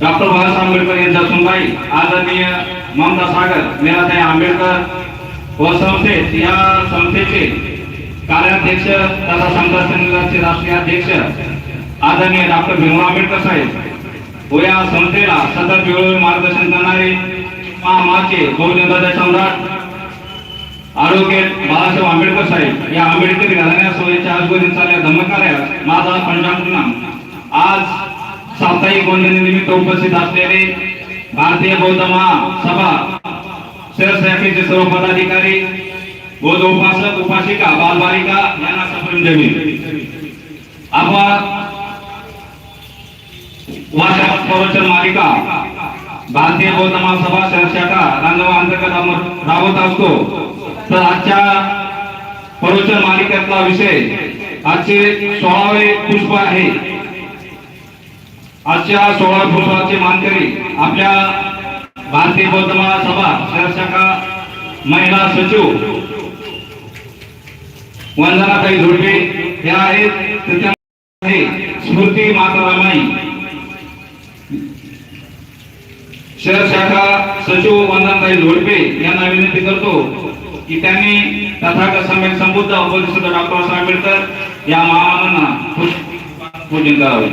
Doctor Babasaheb Ambedkar यांच्या सुनबाई आदरणीय ममता सागर मेराताई आंबेडकर व संस्थेत या संस्थेचे कार्याध्यक्ष तथा संघर्ष संघाचे राष्ट्रीय अध्यक्ष आदरणीय डॉक्टर भीमराव आंबेडकर साहेब. व या संस्थेला सतत वेळोवेळी मार्गदर्शन करणारे महामाचे बहुजनताचे सम्राट आरोग्य बाळासाहेब आंबेडकर साहेब. या आंबेडकरी घराण्यासह याच्या आजूबाजूला चालल्या धम्मकार्यात माझा पंचांग आज साप्ताहिक निमित्त उपस्थित असलेले भारतीय बौद्ध महासभा शहरशाखेचे सर्व पदाधिकारी बौद्ध उपासक उपासिका बालबालिका यांना सप्रेम जमीन आपण वाचनात प्रवचन मालिका भारतीय बौद्ध महासभा शहरशाखा रांगवा अंतर्गत राबवत असतो. तर आजच्या प्रवचन मालिकेतला विषय आजचे सोळावे पुष्प आहे. आजच्या सोळा महोत्सवाचे मानकरी आपल्या भारतीय बौद्ध महासभा शहरशाखा महिला सचिव वंदनाताई झोडके या आहेत. त्याच्या स्मृती मातारामाई. शहर शाखा सचिव वंदनताई झोडपे यांना विनंती करतो की त्यांनी तथागत सम्यक संबुद्ध उपस्थित डॉक्टर बाबासाहेब आंबेडकर या महामानांना पूजन करावे.